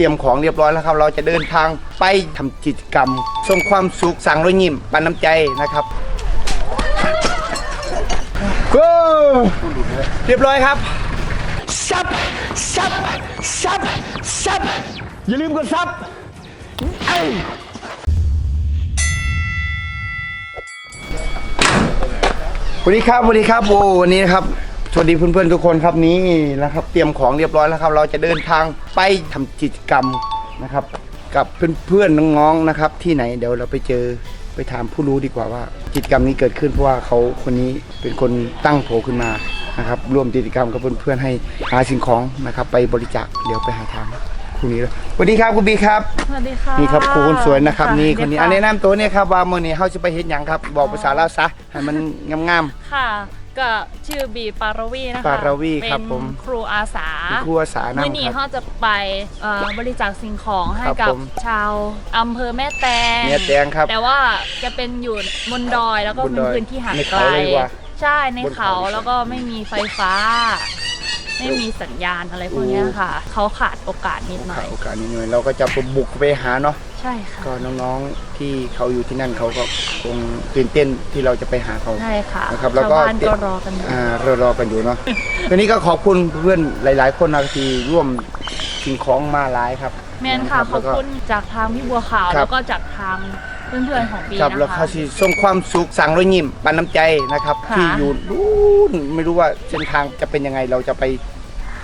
เตรียมของเรียบร้อยแล้วครับ เราจะเดินทางไปทำกิจกรรมส่งความสุขสั่งรอยยิ้มปันน้ำใจนะครับก็เรียบร้อยครับซับซับซับซับอย่าลืมกดซับเอ้ยสวัสดีครับสวัสดีครับโอ้วันนี้นะครับ สวัสดีเพื่อนๆทุกคนครับนี่นะครับ เตรียมของเรียบร้อยแล้วครับ เราจะเดินทางไปทำกิจกรรมนะครับ กับเพื่อนๆน้องๆนะครับ ที่ไหนเดี๋ยวเราไปเจอไปถามผู้รู้ดีกว่าว่า กิจกรรมนี้เกิดขึ้นเพราะว่าเขาคนนี้เป็นคนตั้งโผขึ้นมานะครับร่วมกิจกรรมกับเพื่อนๆให้หาสิ่งของนะครับ ไปบริจาคเดี๋ยวไปหาทางคุณนี้เลยสวัสดีครับคุณบีครับสวัสดีค่ะนี่ครับครูคนสวยนะครับะนี่คนนี้เดี๋ยวอันแนะนำตัวเนี่ยครับว่ามื่อนี้เขาจะไปเฮ็ดหยังครับ บอกภาษาลาวซะให้มันงามค่ะ ก็ชื่อบีปารวีนะคะปารวีครับผมเป็นครูอาสาๆเป็นครูอาสาเมื่อนี้นำครับเขาจะไปเอ่อบริจาคสิ่งของให้ครับกับผมชาวอำเภอแม่แตงแม่แตงครับ แต่ว่าจะเป็นอยู่บนดอยแล้วก็บนเป็นดอยพื้นที่ห่างในไกลเขาเลยดีกว่าใช่ในบนเขาเขาแล้วก็ไม่มีไฟฟ้า ไม่มีสัญญาณอะไรพวกเนี้ยค่ะ เขาขาดโอกาสนิดหน่อยโอกาสนี้หน่อยเราก็จะบุกไปหาเนาะ ใช่ค่ะ ก็น้องๆที่เขาอยู่ที่นั่นเขาก็คงตื่นเต้นที่เราจะไปหาเขาใช่ค่ะนะครับแล้วชาวก็บ้านก็รอกันอยู่อ่ารอรอกันอยู่เนาะทีนี้ก็ขอบคุณเพื่อนหลาย ๆ คนนะที่ร่วมสิ่งของมาหลายครับแมนค่ะ รับขอบคุณจากทางพี่บัวขาว ครับ แล้วก็จากทางเพื่อนๆของปีครับนะแล้วคะเขาสิส่งความสุขสั่งรอยยิ้มปันน้ำใจนะครับ ค่ะ ที่อยู่นู่นไม่รู้ว่าเส้นทางจะเป็นยังไงเราจะไป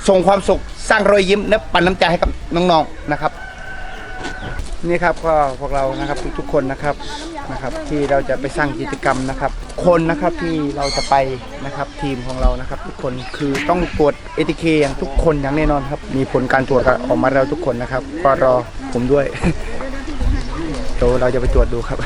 ส่งความสุขสร้างรอยยิ้มและปันน้ำใจให้กับน้องๆนะครับ นี่ครับก็พวกเรานะครับทุกๆคนนะครับนะครับ ที่เราจะไปสร้างกิจกรรมนะครับ คนนะครับที่เราจะไปนะครับทีมของเรานะครับ ทุกคนคือต้องตรวจเอทีเคอย่างทุกคนอย่างแน่นอนครับ มีผลการตรวจออกมาแล้วทุกคนนะครับ ก็รอผมด้วยเดี๋ยวเราจะไปตรวจดูครับ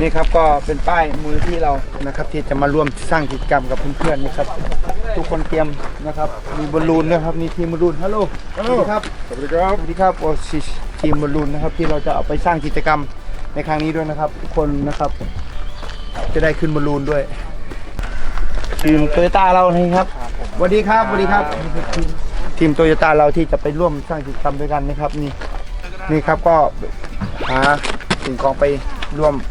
นี่ครับก็เป็นป้ายมือที่เรานะครับ ที่จะมาร่วมสร้างกิจกรรมกับเพื่อนๆนะครับ ทุกคนเตรียมนะครับ มีบอลลูนด้วยครับมีทีมบอลลูนฮัลโหลสวัสดีครับสวัสดีครับสวัสดีครับโอ้ชิทีมบอลลูนนะครับ ที่เราจะเอาไปสร้างกิจกรรมในครั้งนี้ด้วยนะครับ ทุกคนนะครับ จะได้ขึ้นบอลลูนด้วยทีมโตโยต้าเรานี่ครับสวัสดีครับสวัสดีครับนี่คือทีมทีมโตโยต้าเราที่จะไปร่วมสร้างกิจกรรมด้วยกันนะครับนี่นี่ครับก็หาสิ่งของไปร่วมทำ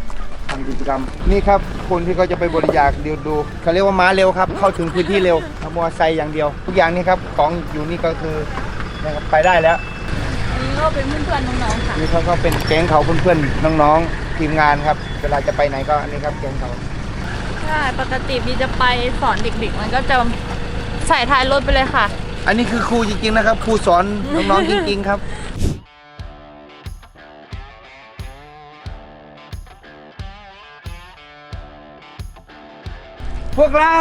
กิจกรรม นี่ครับคนที่เขาจะไปบริจาคเดี๋ยวดูเขาเรียกว่าม้าเร็วครับ เข้าถึงพื้นที่เร็วทำมอเตอร์ไซค์อย่างเดียว ทุกอย่างนี่ครับของอยู่นี่ก็คือนะครับไปได้แล้วอันนี้ก็เป็นเพื่อนๆน้องๆค่ะ นี่เขาก็เป็นแก๊งเขาเพื่อนๆน้องๆทีมงานครับ เวลาจะไปไหนก็อันนี้ครับแก๊งเขาใช่ปกติบีจะไปสอนเด็กๆ มันก็จะใส่ท้ายรถไปเลยค่ะ อันนี้คือครูจริงๆนะครับครูสอนน้องๆจริงๆครับ พวกเรา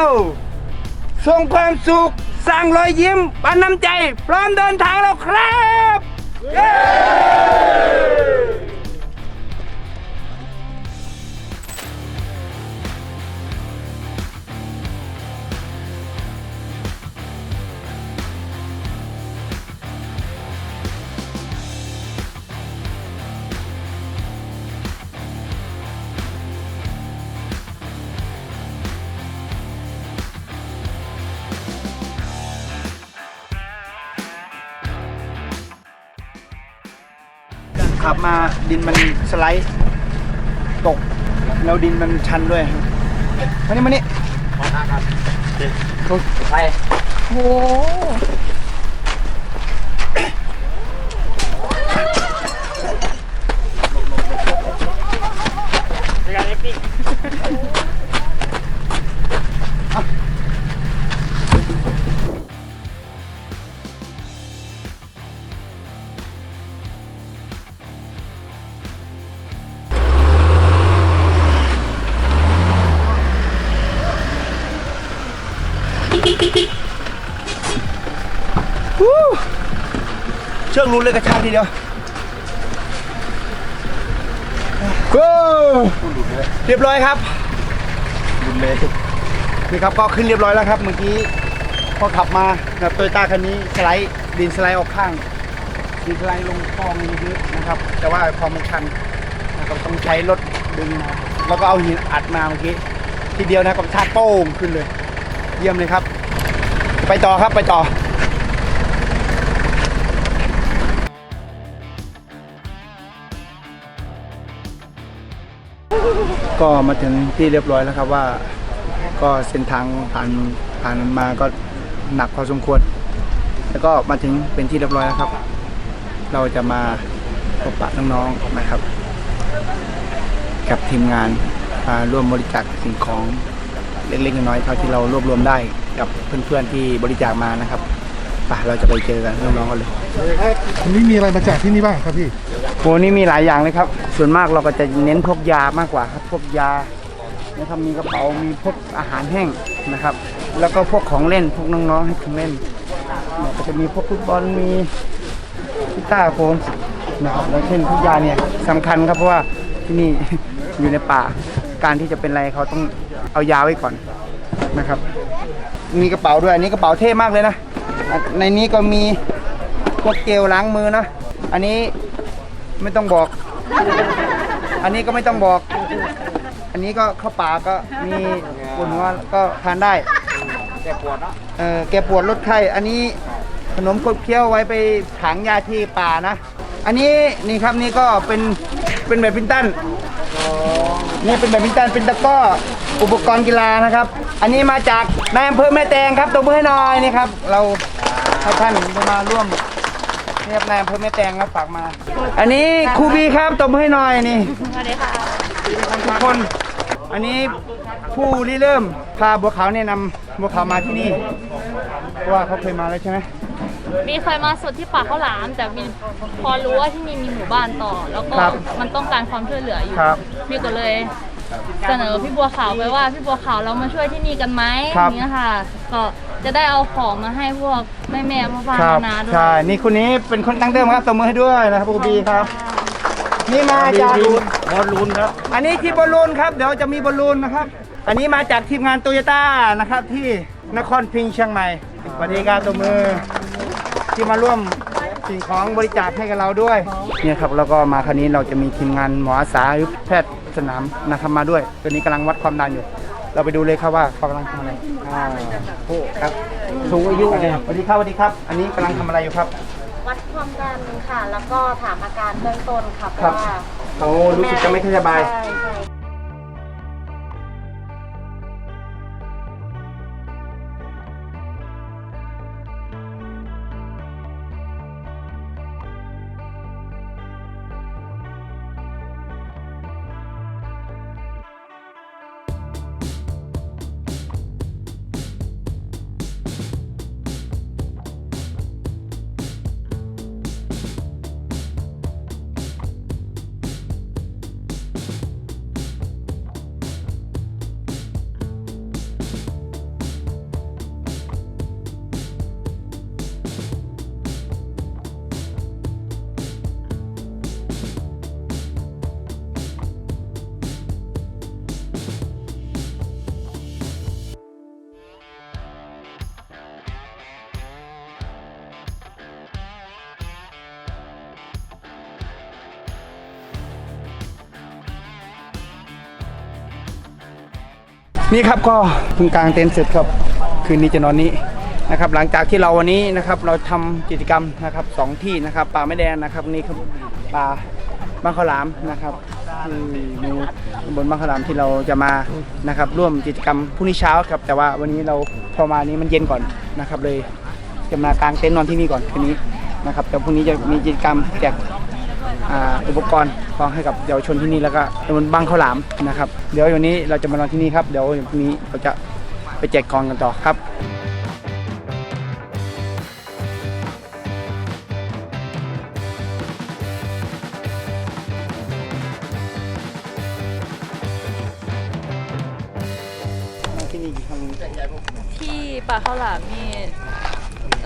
ส่งความสุข สร้างรอยยิ้ม ปันน้ำใจ พร้อมเดินทางแล้วครับ เย้ ขับมาดินมันสไลด์ตกแล้วดินมันชันด้วยครับมานี่มานี่ไปโห เชือกรุนเลยกระชากทีเดียวกูเรียบร้อยครับรุนเลยนี่ครับก็ขึ้นเรียบร้อยแล้วครับ เมื่อกี้พอขับมาแบบโตโยต้าคันนี้สไลด์ดินสไลด์ออกข้างดินสไลด์ลงคลองเยอะๆนะครับ แต่ว่าคลองมันชันนะครับต้องใช้รถดึงมาแล้วก็เอาหินอัดมาเมื่อกี้ทีเดียวนะกับชาติโป้งขึ้นเลย เยี่ยมเลยครับ ไปต่อครับไปต่อก็มาถึงที่เรียบร้อยแล้วครับว่า ก็เส้นทางผ่านผ่านมาก็หนักพอสมควร แล้วก็มาถึงเป็นที่เรียบร้อยแล้วครับ เราจะมาพบปะน้องๆนะครับ กับทีมงานร่วมบริจาคสิ่งของเล็กๆน้อยๆเท่าที่เรารวบรวมได้ กับเพื่อนๆที่บริจาคมานะครับไปเราจะไปเจอกันน้องๆกันเลยวันนี้มีอะไรมาแจกที่นี่บ้างครับพี่โหนี่มีหลายอย่างเลยครับ ส่วนมากเราก็จะเน้นพวกยามากกว่าครับพวกยานะครับมีกระเป๋ามีพวกอาหารแห้งนะครับ แล้วก็พวกของเล่นพวกน้องๆให้ของเล่นเนี่ยก็จะมีพวกฟุตบอลมีกีตาร์โฟนนะครับแล้วเช่นพวกยาเนี่ยสำคัญครับเพราะว่าที่นี่อยู่ในป่าการที่จะเป็นอะไรเขาต้องเอายาไว้ก่อนนะครับ มีกระเป๋าด้วยอันนี้กระเป๋าเท่มากเลยนะอะในนี้ก็มีพวกเจลล้างมือนะ อันนี้ไม่ต้องบอก อันนี้ก็ไม่ต้องบอก อันนี้ก็เข้าป่าก็มีปวดหัวก็ทานได้ แก้ปวดเนาะเออแก้ปวดลดไข้ อันนี้ขนมขบเคี้ยวไว้ไปถางยาที่ป่านะ อันนี้นี่ครับนี่ก็เป็นเป็นแบบพินตันนี่เป็นแบบพินตันเป็นตะกร้ออุปกรณ์กีฬานะครับ อันนี้มาจากนายอำเภอแม่แตงครับตบมือให้หน่อยนี่ครับ เราให้ท่านมาร่วมนี่ครับนายอำเภอแม่แตงครับฝากมา อันนี้ครูบีครับตบมือให้หน่อยนี่สวัสดีค่ะทุกคน อันนี้ผู้ริเริ่มพาบัวขาวเนี่ยนำบัวขาวมาที่นี่เพราะว่าเขาเคยมาแล้วใช่ไหมมีเคยมาสุดที่ป่าข้าวหลาม แต่มีพอรู้ว่าที่นี่มีหมู่บ้านต่อ แล้วก็มันต้องการความช่วยเหลืออยู่ครับพี่ก็เลย เสนอพี่บัวขาวไปว่าพี่บัวขาวเรามาช่วยที่นี่กันไหมอย่างเงี้ยค่ะ ก็จะได้เอาของมาให้พวกแม่แม่ๆพ่อพ่อครับนาๆด้วยใช่นี่คนนี้เป็นคนตั้งเดิมครับตบมือให้ด้วยนะครับครูบีครับ นี่มาจากบอลลูนครับ อันนี้ที่บอลลูนครับ เดี๋ยวจะมีบอลลูนนะครับ อันนี้มาจากทีมงานโตโยต้านะครับ ที่นครพิงค์เชียงใหม่สวัสดีครับตบมือ ที่มาร่วมสิ่งของบริจาคให้กับเราด้วยเนี่ยครับแล้วก็มาคราวนี้เราจะมีทีมงานหมออาสาหรือแพทย์ สนามนะครับมาด้วย ตัวนี้กำลังวัดความดันอยู่ เราไปดูเลยครับว่าเขากำลังทำอะไรอ่าโอ้ครับสูงอายุสวัสดีครับสวัสดีครับ อันนี้กำลังทำอะไรอยู่ครับ วัดความดันค่ะ แล้วก็ถามอาการเบื้องต้นค่ะเพครับราะว่าเขารู้สึกจะไม่ค่อยสบาย ใช่ใช่ นี่ครับก็เพิ่งกางเต็นท์เสร็จครับ คืนนี้จะนอนนี้นะครับหลังจากที่เราวันนี้นะครับเราทำกิจกรรมนะครับสองที่นะครับป่าไม้แดงนะครับนี่คือป่าบ้านข้าวหลามนะครับที่อยู่บนบ้านข้าวหลามที่เราจะมานะครับร่วมกิจกรรมพรุ่งนี้เช้าครับ แต่ว่าวันนี้เราพอมานี้มันเย็นก่อนนะครับเลยจะมากางเต็นท์นอนที่นี่ก่อนคืนนี้นะครับแต่พรุ่งนี้จะมีกิจกรรมแจก อ่าอุปกรณ์ของให้กับเยาวชนที่นี่แล้วก็ตำบลบางข้าวหลามนะครับ เดี๋ยววันนี้เราจะมานอนที่นี่ครับ เดี๋ยวพรุ่งนี้เราจะไปแจกกองกันต่อครับมาที่นี่กี่ครั้งที่ป่าข้าวหลามนี่เ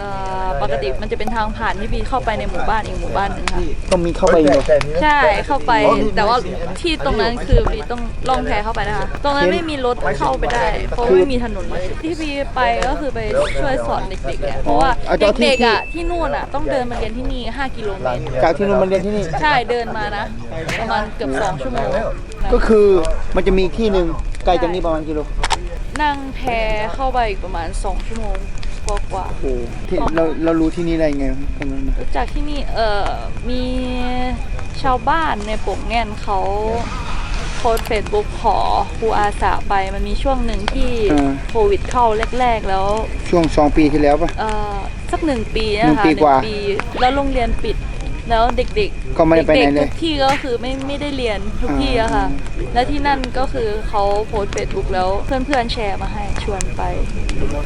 ออ่อปกติมันจะเป็นทางผ่านที่บีเข้าไปในหมู่บ้านอีกหมู่บ้านหนึ่งค่ะ ต้องมีเข้าไปอยู่ใช่เข้าไปแต่ว่าที่ตรงนั้นคือบีต้องล่องแพเข้าไปนะคะตรงนั้นไม่มีรถเข้าไปได้ เพราะไม่มีถนนเลยที่บีไปก็คือไปช่วยสอนเด็กๆเนี่ยเพราะว่าเอาเจ้าที่ เด็กๆอะที่นู่นอะต้องเดินมาเรียนที่นี่ 5 กิโลเมตรจากที่นู่นมาเรียนที่นี่ ใช่เดินมานะประมาณเกือบ2ชั่วโมงนะก็คือมันจะมีอีกที่หนึ่งไกลจากนี้ประมาณกิโล นั่งแพเข้าไปอีกประมาณ 2 ชั่วโมง กว่าๆโอ้ที่เราเรารู้ที่นี่ได้ไงตรงนั้นนะรู้จักที่นี่เอ่อมีชาวบ้านในโป่งแง่นเขาโพสเฟซบุ๊กขอครูอาสาไปมันมีช่วงหนึ่งที่โควิดเข้าแรก ๆ แล้วช่วงสองปีที่แล้วปะ เอ่อสักหนึ่งปีนะคะหนึ่งปีกว่าแล้วโรงเรียนปิดแล้วเด็กๆ ก็ไม่ได้ไปไหนเลยด็กๆทุกที่ก็คือไม่ไม่ได้เรียนทุกที่อะค่ะ แล้วที่นั่นก็คือเขาโพสเฟซบุ๊กแล้วเพื่อนๆแชร์มาให้ชวนไป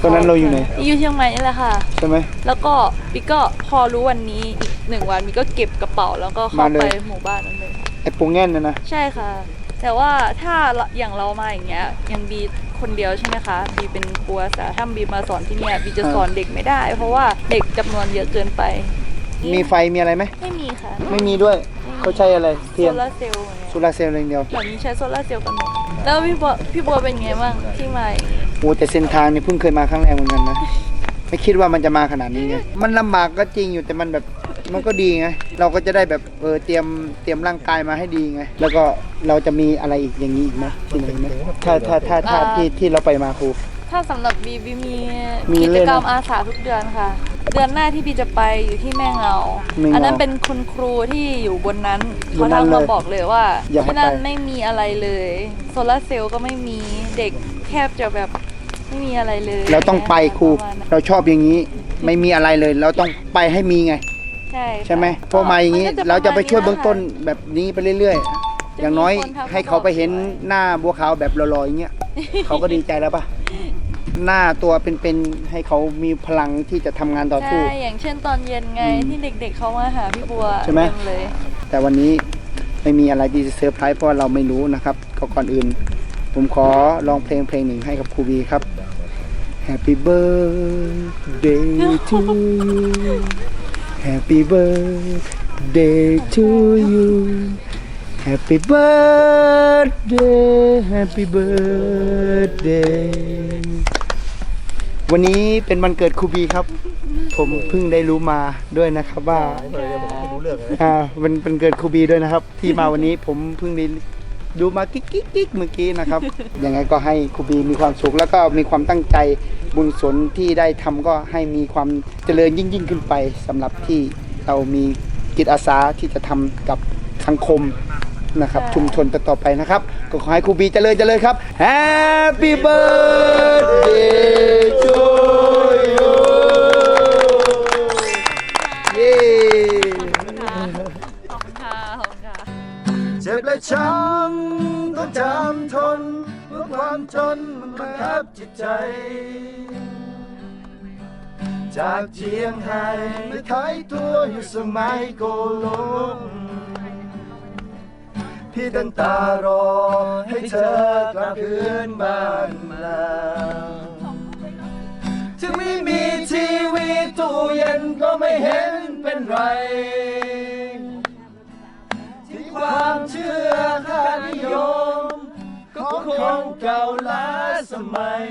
ตอนนั้นเราอยู่ไหนอยู่เชียงใหม่นี่แหละค่ะ ใช่ไหม แล้วก็บิ๊กก็พอรู้วันนี้อีกหนึ่งวันบิ๊กก็เก็บกระเป๋าแล้วก็เข้ามาเลยไปหมู่บ้านนั้นเลย ไอ้โปงแง่นนะนะ ใช่ค่ะ แต่ว่าถ้าอย่างเรามาอย่างเงี้ยยังบีคนเดียวใช่ไหมคะบีเป็นครูอาสาถ้าบีมาสอนที่เนี่ยบีจะสอนเด็กไม่ได้ เพราะว่าเด็กจำนวนเยอะเกินไป มีไฟมีอะไรไหม ไม่มีค่ะไม่มีด้วย เขาใช้อะไร เทียนโซลาร์เซลล์อย่างเงี้ยโซลาร์เซลล์อะไรอย่างเดียว แบบนี้ใช้โซลาร์เซลล์กันหมดแล้วพี่บัวพี่บัวเป็นไงบ้างที่มาอย่างงี้โอ้แต่เส้นทางนี่เพิ่งเคยมาครั้งแรกเหมือนกันนะ ไม่คิดว่ามันจะมาขนาดนี้ไงมันลำบากก็จริงอยู่แต่มันแบบมันก็ดีไง เราก็จะได้แบบเออเตรียมเตรียมร่างกายมาให้ดีไง แล้วก็เราจะมีอะไรอีกอย่างนี้อีกไหมที่ไหนไหมถ้าถ้าถ้าถ้าที่ที่เราไปมาครู ถ้าสำหรับบีบีมีมีกิเลจยนะกรรมอาสาทุกเดือนค่ะ เดือนหน้าที่บีจะไปอยู่ที่แม่เงา แม่เงาอันนั้นเป็นคุณครูที่อยู่บนนั้นบเขานนั้นทักมาเลยบอกเลยว่าอยากให้ที่นั่นไป ไม่มีอะไรเลย โซลาร์เซลล์ก็ไม่มีเด็กแทบจะแบบไม่มีอะไรเลยเราต้องไปครูประมาณนั้นเราชอบอย่างนี้ ไม่มีอะไรเลย เราต้องไปให้มีไง ใช่ใช่ไหมค่ะพอมาอย่างนี้ ก็เราจะไปช่วยเบื้องต้นประมาณแบบนี้ไปเรื่อยๆ อย่างน้อยคนทักให้เขาไปเห็นหน้าบัวขาวแบบลอยๆอย่างเงี้ย เขาก็ดีใจแล้วปะ หน้าตัวเป็นๆให้เขามีพลังที่จะทำงานต่อใช่สู้อย่างเช่นตอนเย็นไงอืมที่เด็กๆเขามาหาพี่บัวใช่ไหม เต็มเลย แต่วันนี้ไม่มีอะไรที่จะเซอร์ไพรส์เพราะว่าเราไม่รู้นะครับก็ก่อนอื่น ผมขอลองเพลงเพลงหนึ่งให้กับครูบีครับ Happy birthday to you Happy birthday to you Happy birthday Happy birthday วันนี้เป็นวันเกิดครูบีครับ ผมเพิ่งได้รู้มาด้วยนะครับว่าอ่าเป็นเป็นเกิดครูบีด้วยนะครับ ที่มาวันนี้ผมเพิ่งได้ดูมากิ๊กกิ๊กกิ๊กเมื่อกี้นะครับ ยังไงก็ให้ครูบีมีความสุขแล้วก็มีความตั้งใจบุญสนที่ได้ทำก็ให้มีความเจริญยิ่งยิ่งขึ้นไปสำหรับที่เรามีจิตอาสาที่จะทำกับสังคม นะครับ ชุมชนต่อๆไปนะครับ ก็ขอให้ครูบีเจริญเจริญครับ Happy birthday to you เย้ขอบคุณค่ะขอบคุณค่ะขอบคุณค่ะเจ็บและช้ำต้องจำทนเมื่อความจนมันบังคับจิตใจ จากเชียงไฮ้ไม่ขายตัวอยู่สมัยโกลก พี่ตั้งตารอ ให้เธอกลับคืนบ้านมาถึงไม่มีทีวีตู้เย็นก็ไม่เห็นเป็นไรที่ความเชื่อค่านิยมก็คงเก่าล้าสมัย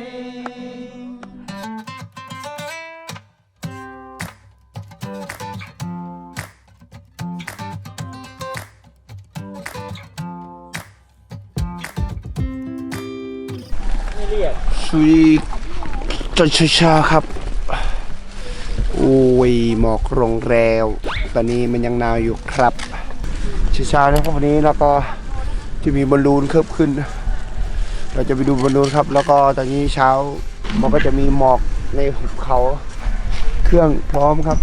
ตอนเช้าๆครับ โอ้ยหมอกลงแล้ว ตอนนี้มันยังหนาวอยู่ครับเช้าๆนะครับวันนี้แล้วก็ที่มีบอลลูนเคิบขึ้น เราจะไปดูบอลลูนครับ แล้วก็ตอนนี้เช้ามันก็จะมีหมอกในหุบเขาเครื่องพร้อมครับ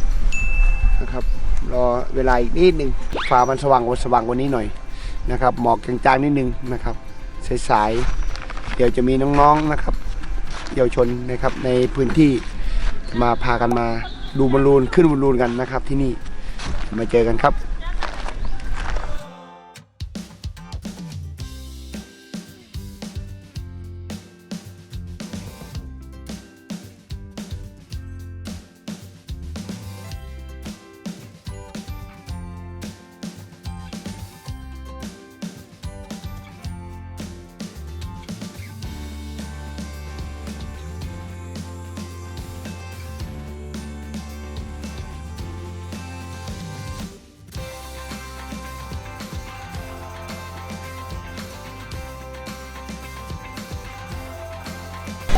นะครับรอเวลาอีกนิดหนึ่งฟ้ามันสว่างกว่าสว่างกว่านี้หน่อยนะครับ หมอกจางๆนิดนึงนะครับสายๆเดี๋ยวจะมีน้องๆนะครับ เยาวชนนะครับในพื้นที่มาพากันมาดูบอลลูนขึ้นบอลลูนกันนะครับที่นี่มาเจอกันครับ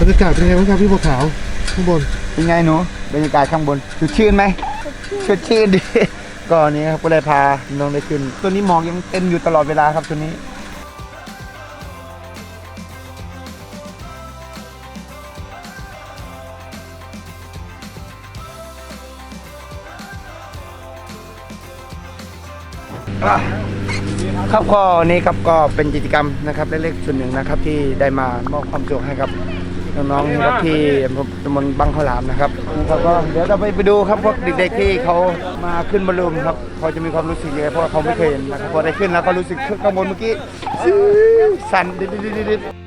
รรยากาศเป็นไงบ้างครับพี่บัวขาวข้างบนเป็นไงหนูบรรยากาศข้างบนสดชื่นไหมสดชื่นดีก็นี้ครับก็เลยพาน้องได้ขึ้น ตัวนี้หมอกยังเต็มอยู่ตลอดเวลาครับตัวนี้ครับก็นี้ครับก็เป็นกิจกรรมนะครับเล็กๆส่วนหนึ่งนะครับที่ได้มามอบความสุขให้กับ น้องๆนะครับที่ตำบลบางข้าวหลามนะครับครับก็เดี๋ยวเราไปไปดูครับพวกเด็กๆที่เขามาขึ้นบอลลูนครับเขาจะมีความรู้สึกยังไงเพราะเขาไม่เคยเห็นนะครับพอได้ขึ้นแล้วก็รู้สึกข้างบนเมื่อกี้สั่นดิดๆๆ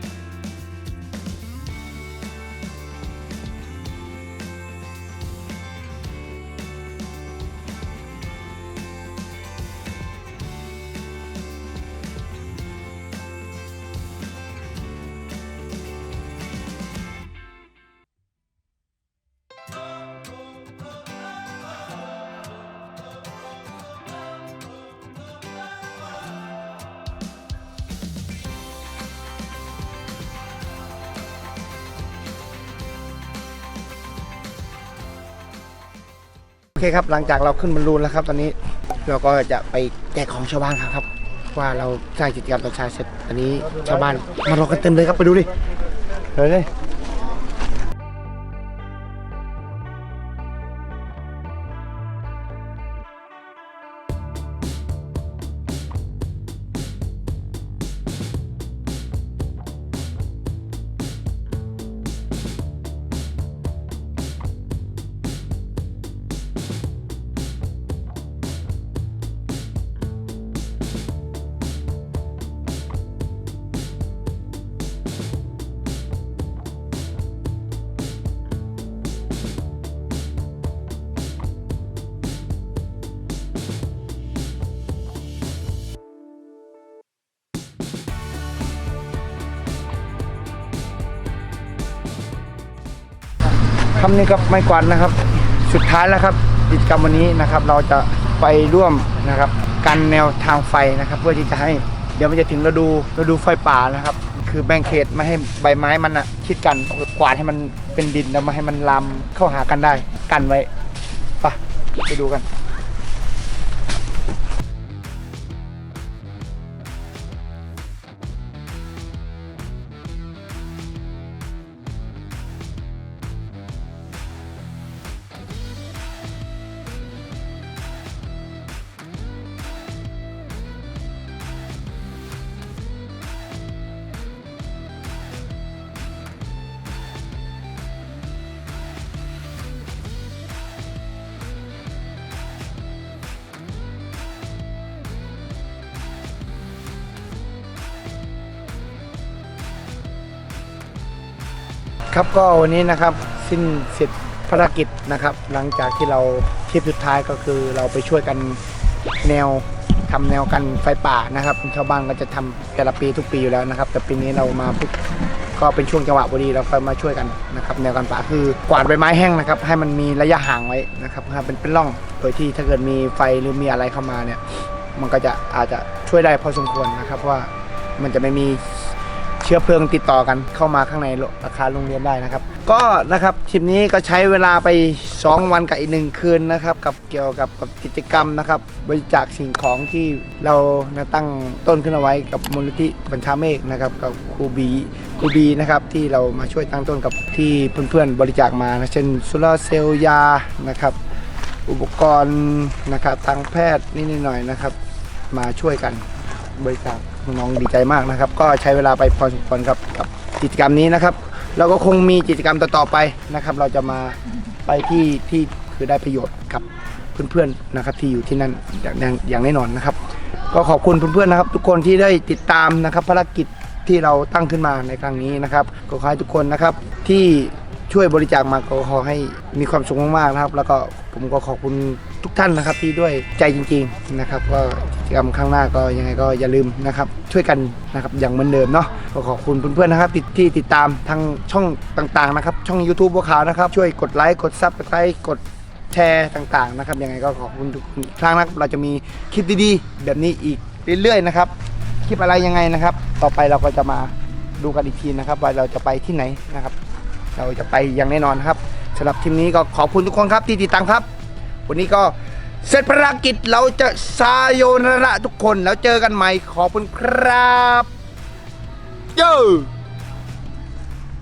คครับ หลังจากเราขึ้นบรรลูนแล้วครับ ตอนนี้เราก็จะไปแจกของชาวบ้านครับครับว่าเราสร้างกิจกรรมตอนเช้าเสร็จตอนนี้ชาวบ้านมารอกันเต็มเลยครับไปดูดิเลยเลย คำนี้ครับไม่กวาดนะครับ สุดท้ายแล้วครับกิจกรรมวันนี้นะครับ เราจะไปร่วมนะครับกันแนวทางไฟนะครับ เพื่อที่จะให้เดี๋ยวมันจะถึงฤดูฤดูไฟป่านะครับ คือแบ่งเขตไม่ให้ใบไม้มันอะชิดกันกวาดให้มันเป็นดินแล้วมาให้มันลามเข้าหากันได้ กันไว้ไปไปดูกัน ครับก็วันนี้นะครับสิ้นเสร็จภารกิจนะครับ หลังจากที่เราทริปสุดท้ายก็คือเราไปช่วยกันแนวทำแนวกันไฟป่านะครับชาวบ้านก็จะทำแต่ละปีทุกปีอยู่แล้วนะครับ แต่ปีนี้เรามาก็เป็นช่วงจังหวะพอดีเราก็มาช่วยกันนะครับแนวกันป่าคือกวาดใบไม้แห้งนะครับให้มันมีระยะห่างไว้นะครับเป็นเป็นร่องโดยที่ถ้าเกิดมีไฟหรือมีอะไรเข้ามาเนี่ยมันก็จะอาจจะช่วยได้พอสมควรนะครับเพราะว่ามันจะไม่มี เชื้อเพลิงติดต่อกันเข้ามาข้างในอาคารโรงเรียนได้นะครับ ก็นะครับทริปนี้ก็ใช้เวลาไป 2 วันกับอีกหนึ่งคืนนะครับ กับเกี่ยวกับกับกิจกรรมนะครับ บริจาคสิ่งของที่เรานะตั้งต้นขึ้นเอาไว้กับมูลนิธิบัญชาเมฆนะครับกับครูบีครูบีนะครับที่เรามาช่วยตั้งต้นกับที่เพื่อนๆบริจาคมานะเช่นโซลาเซลล์ยานะครับ อุปกรณ์นะครับทางแพทย์นิดหน่อยนะครับ มาช่วยกันบริจาค น้องดีใจมากนะครับ ก็ใช้เวลาไปพอสมควรครับกับกิจกรรมนี้นะครับ เราก็คงมีกิจกรรมต่อๆไปนะครับ เราจะมาไปที่ที่คือได้ประโยชน์กับเพื่อนๆนะครับที่อยู่ที่นั่นอย่างอย่างอย่างแน่นอนนะครับ ก็ขอบคุณเพื่อนๆนะครับ ทุกคนที่ได้ติดตามนะครับภารกิจที่เราตั้งขึ้นมาในครั้งนี้นะครับก็ขอให้ทุกคนนะครับที่ช่วยบริจาคมาก็ขอให้มีความสุขมากๆนะครับ แล้วก็ผมก็ขอบคุณ ทุกท่านนะครับที่ด้วยใจจริงๆนะครับก็กิจกรรมข้างหน้าก็ยังไงก็อย่าลืมนะครับช่วยกันนะครับอย่างเหมือนเดิมเนาะก็ขอบคุณเพื่อนๆนะครับที่ที่ติดตามทางช่องต่างๆนะครับช่อง YouTube บัวขานะครับช่วยกดไลค์กดซับสไครต์กดแชร์ต่างๆนะครับยังไงก็ขอบคุณทุกคนอีกครั้งนะครับเราจะมีคลิปดีๆ แบบนี้อีกเรื่อยๆนะครับคลิปอะไรยังไงนะครับ ต่อไปเราก็จะมาดูกันอีกทีนะครับว่าเราจะไปที่ไหนนะครับ เราจะไปอย่างแน่นอนครับสำหรับทีมนี้ก็ขอบคุณทุกคนครับที่ติดตามครับ วันนี้ก็เสร็จภารกิจเราจะซาโยนาระทุกคนแล้วเจอกันใหม่ขอบคุณครับ เย้